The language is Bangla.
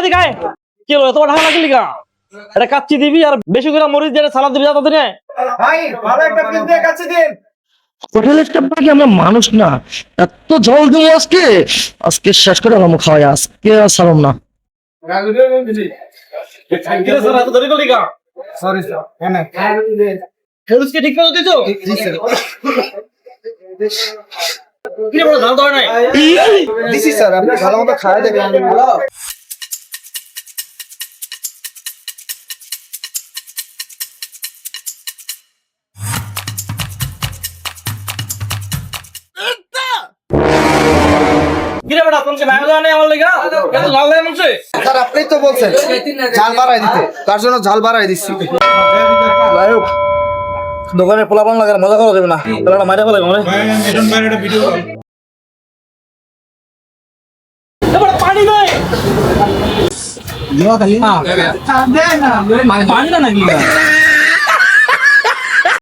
এদিকে আয়। কি হলো তোমার ঢাকা লাগলি কা এটা কাচ্চি দিবি আর বেশি করে মরিচ দিয়ে সালাদ দিবি যাতে দিনে। ভাই ভালো একটা পিস দিয়ে কাছে দিন। হোটেলের স্টাফ নাকি আমরা মানুষ না? এত জল দেবো আজকে। আজকে শেষ করে আমার খাওয়াই আজকে আর ছাড়ম না। সরি স্যার ঠিক করে দিছো? জি স্যার কি বড় ধান ধরে নাই? দিছি স্যার আপনি ভালো মতো খাওয়া দেবেন। তোমাকে ভাঙা দেওয়া নেই আমার লেগা? স্যার আপনিই তো বলছেন ঝাল বাড়াই দিতে। তার জন্য ঝাল বাড়াই দিচ্ছি। দোকানে পোলাপান লাগে মজা করা যাবে না। তাহলে মাইরা ফেলে মানে এবার পানি দে পানি না নাকি?